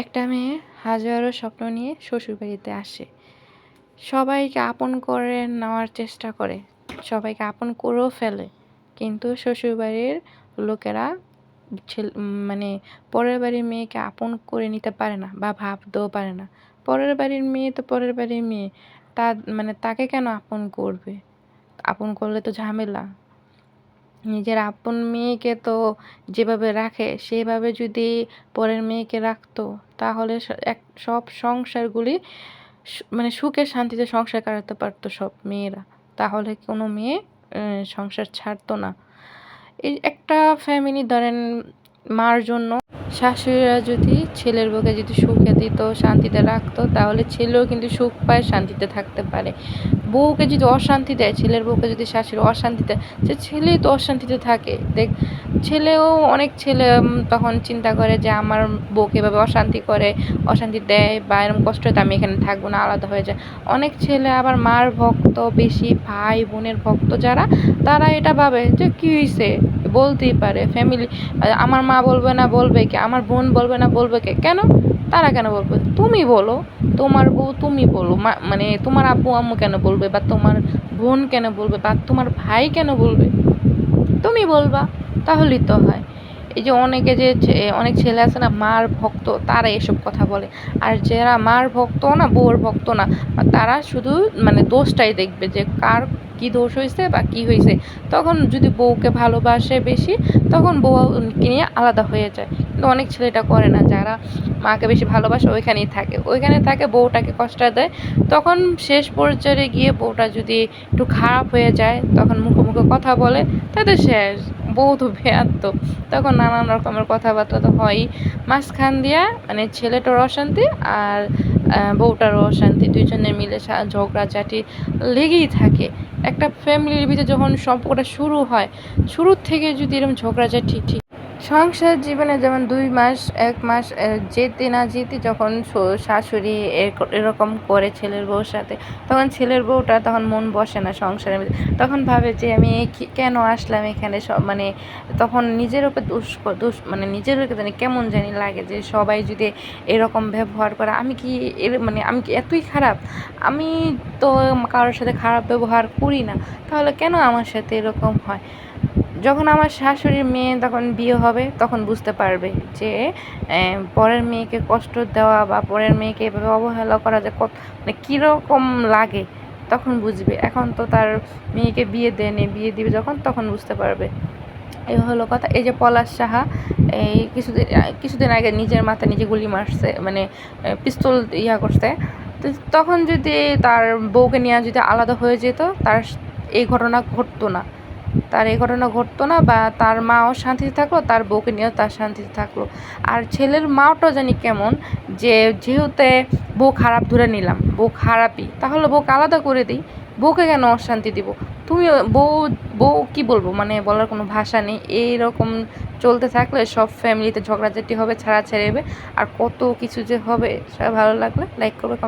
একটা মেয়ে হাজারো স্বপ্ন নিয়ে শ্বশুরবাড়িতে আসে। সবাইকে আপন করে নেওয়ার চেষ্টা করে। সবাইকে আপন করেও ফেলে। কিন্তু শ্বশুরবাড়ির লোকেরা ছেলে মানে পরের বাড়ির মেয়েকে আপন করে নিতে পারে না বা ভাবতেও পারে না। পরের বাড়ির মেয়ে তো পরের বাড়ির মেয়ে। তা মানে তাকে কেন আপন করবে? আপন করলে তো ঝামেলা। নিজের আপন মেয়েকে তো যেভাবে রাখে, সেভাবে যদি পরের মেয়েকে রাখতো, তাহলে এক, সব সংসারগুলি মানে সুখে শান্তিতে সংসার কাটাতে পারতো সব মেয়েরা। তাহলে কোনো মেয়ে সংসার ছাড়তো না। এই একটা ফ্যামিলি ধরেন মার জন্য শাশুড়িরা যদি ছেলের বউকে যদি সুখে দিত, শান্তিতে রাখতো, তাহলে ছেলেও কিন্তু সুখ পায়, শান্তিতে থাকতে পারে। বউকে যদি অশান্তি দেয়, ছেলের বউকে যদি শাশুড়ি অশান্তি দেয়, সে ছেলে তো অশান্তিতে থাকে। দেখ, ছেলেও অনেক ছেলে তখন চিন্তা করে যে আমার বউকে এভাবে অশান্তি করে, অশান্তি দেয় বা এরকম কষ্ট হয়তো আমি এখানে থাকব না, আলাদা হয়ে যায়। অনেক ছেলে আবার মার ভক্ত, বেশি ভাই বোনের ভক্ত যারা, তারা এটা ভাবে যে কী হয়েছে বলতেই পারে ফ্যামিলি আমার মা বলবে না, বলবে কে, আমার বোন বলবে না, বলবে কে, কেন? তারা কেন বলবে? তুমি বলো, তোমার বউ তুমি বলো মানে তোমার আব্বু আম্মু কেন বলবে বা তোমার বোন কেন বলবে বা তোমার ভাই কেন বলবে? তুমি বলবা, তাহলেই তো হয়। এই যে অনেকে যে অনেক ছেলে আছে না, মার ভক্ত, তারা এসব কথা বলে। আর যারা মার ভক্ত না, বউর ভক্ত না, তারা শুধু মানে দোষটাই দেখবে যে কার কি দোষ হয়েছে বা কি হয়েছে। তখন যদি বউকে ভালোবাসে বেশি, তখন বউকে নিয়ে আলাদা হয়ে যায়। কিন্তু অনেক ছেলেটা করে না। যারা মাকে বেশি ভালোবাসে ওইখানেই থাকে। ওইখানে থাকে, বউটাকে কষ্ট দেয়। তখন শেষ পর্যায়ে গিয়ে বউটা যদি একটু খারাপ হয়ে যায়, তখন মুখে মুখে কথা বলে তাদের শেষ বউ তো বেয়াত্ত তখন নানান রকমের কথাবার্তা তো হয়ই। মাঝখান দিয়া মানে ছেলেটার অশান্তি আর বউটারও অশান্তি, দুইজনে মিলে ঝগড়াঝাটি লেগেই থাকে। একটা ফ্যামিলির ভিতরে যখন সম্পর্কটা শুরু হয়, শুরুর থেকে যদি এরকম ঝগড়াঝাটি ঠিক সংসার জীবনে যেমন দুই মাস, এক মাস যেতে না যেতে যখন শাশুড়ি এরকম করে ছেলের বউর সাথে, তখন ছেলের বউটা তখন মন বসে না সংসারের তখন ভাবে যে আমি কেন আসলাম এখানে সব মানে তখন নিজের ওপর দুষ দুষ মানে নিজের জানি কেমন জানি লাগে যে সবাই যদি এরকম ব্যবহার করে, আমি কি এর মানে আমি কি এতই খারাপ? আমি তো কারোর সাথে খারাপ ব্যবহার করি না, তাহলে কেন আমার সাথে এরকম হয়? যখন আমার শাশুড়ির মেয়ে তখন বিয়ে হবে, তখন বুঝতে পারবে যে পরের মেয়েকে কষ্ট দেওয়া বা পরের মেয়েকে এভাবে অবহেলা করা যে কত মানে কীরকম লাগে, তখন বুঝবে। এখন তো তার মেয়েকে বিয়ে দেয়নি বিয়ে দিবে যখন, তখন বুঝতে পারবে। এই হলো কথা। এই যে পলাশ সাহা এই কিছুদিন কিছুদিন আগে নিজের মাথায় নিজে গুলি মারছে মানে পিস্তল ইয়া করছে। তো তখন যদি তার বউকে নিয়ে যদি আলাদা হয়ে যেত, তার এই ঘটনা ঘটতো না। তার এই ঘটনা ঘটতো না বা তার মাও শান্তিতে থাকল, তার বউকে নিয়েও তার শান্তিতে থাকল। আর ছেলের মাওটাও জানি কেমন যে যেহেতু বউ খারাপ ধরে নিলাম, বউ খারাপই, তাহলে বউকে আলাদা করে দিই, বউকে কেন অশান্তি দিব? তুমি বউ বউ কি বলব? মানে বলার কোনো ভাষা নেই, এইরকম চলতে থাকলে সব ফ্যামিলিতে ঝগড়াঝাটি হবে, ছাড়াছাড়ি হবে, আর কত কিছু যে হবে সবাই ভালো লাগলে লাইক করবে কমেন্ট